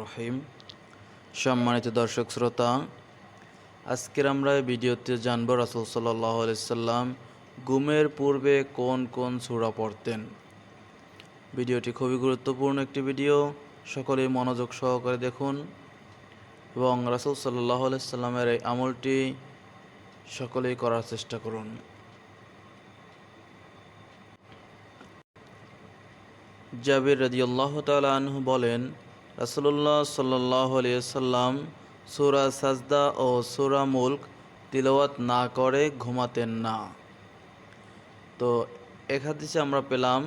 রহিম। সম্মানিত দর্শক শ্রোতা, আজকের আমরা এই ভিডিওতে জানব রাসুল সাল্লাহ গুমের পূর্বে কোন কোন সূরা পড়তেন। ভিডিওটি খুবই গুরুত্বপূর্ণ একটি ভিডিও, সকলেই মনোযোগ সহকারে দেখুন এবং রাসুল সাল্লাহ সাল্লামের এই আমলটি সকলেই করার চেষ্টা করুন। জাবির রাদিয়াল্লাহ তাআলা আনহু বলেন রাসূলুল্লাহ সাল্লাল্লাহু আলাইহি সাল্লাম সূরা সাজদা ও সুরা মুলক তিলাওয়াত না করে ঘুমাতেন না। তো এক হাদিসে আমরা পেলাম,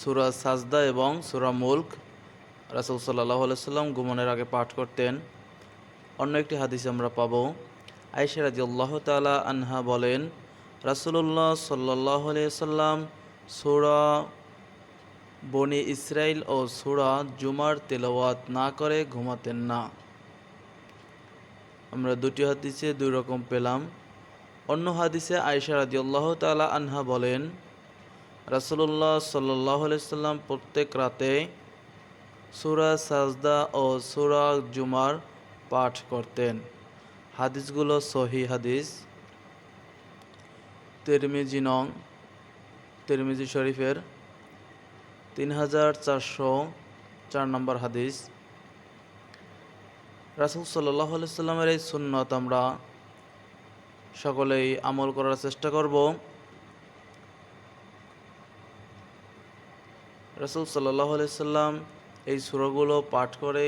সূরা সাজদা এবং সূরা মুলক রাসূল সাল্লাল্লাহু আলাইহি সাল্লাম ঘুমানোর আগে পাঠ করতেন। অন্য একটি হাদিসে আমরা পাব পাবো আয়েশা রাদিয়াল্লাহু তাআলা আনহা বলেন, রাসূলুল্লাহ সাল্লাল্লাহু আলাইহি সাল্লাম সূরা বনি ইসরাইল ও সুরা জুমার তেলাওয়াত না করে ঘুমাতেন না। আমরা দুটি হাদিসে দুই রকম পেলাম। অন্য হাদিসে আয়সা রাদিয়াল্লাহু তালা আনহা বলেন, রাসূলুল্লাহ আলাইহি সাল্লাম প্রত্যেক রাতে সুরা সাজদা ও সুরা জুমার পাঠ করতেন। হাদিসগুলো সহি হাদিস। তিরমিজি নং, তিরমিজি শরীফের তিন হাজার চারশো চার নম্বর হাদিস। রাসুল সাল্লাহ সাল্লামের এই সুন্নত আমরা সকলেই আমল করার চেষ্টা করব। রাসুল সাল্লাহ সাল্লাম এই সুরগুলো পাঠ করে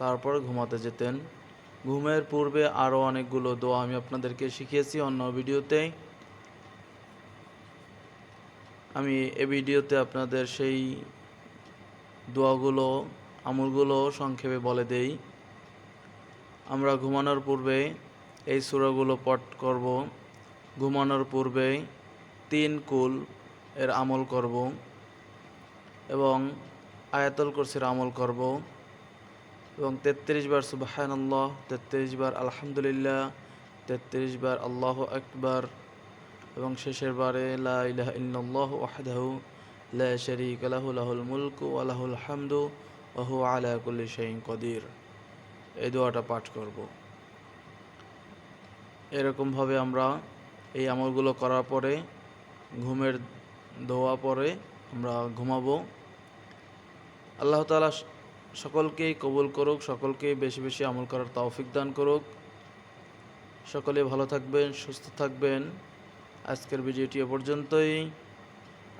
তারপর ঘুমাতে যেতেন। ঘুমের পূর্বে আরও অনেকগুলো দোয়া আমি আপনাদেরকে শিখিয়েছি অন্য ভিডিওতে। আমি এ ভিডিওতে আপনাদের সেই দোয়াগুলো, আমলগুলো সংক্ষেপে বলে দেই। আমরা ঘুমানোর পূর্বে এই সুরাগুলো পট করব। ঘুমানোর পূর্বে তিন কুল এর আমল করব এবং আয়াতল কুরসির আমল করব এবং তেত্রিশ বার সুবাহান্লাহ তেত্রিশ বার আলহামদুলিল্লাহ, তেত্রিশ বার আল্লাহ আকবার এবং শেষের বারে লাহুল হামদু কদির। এই দোয়াটা পাঠ করব। এরকমভাবে আমরা এই আমলগুলো করার পরে, ঘুমের দোয়া পরে আমরা ঘুমাবো। আল্লাহ তাআলা সকলকেই কবুল করুক, সকলকেই বেশি বেশি আমল করার তৌফিক দান করুক। সকলে ভালো থাকবেন, সুস্থ থাকবেন। আজকের ভিডিওটি এ পর্যন্তই।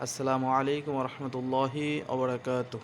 আসসালামু আলাইকুম রহমতুল্লাহি আবরাকাতুহ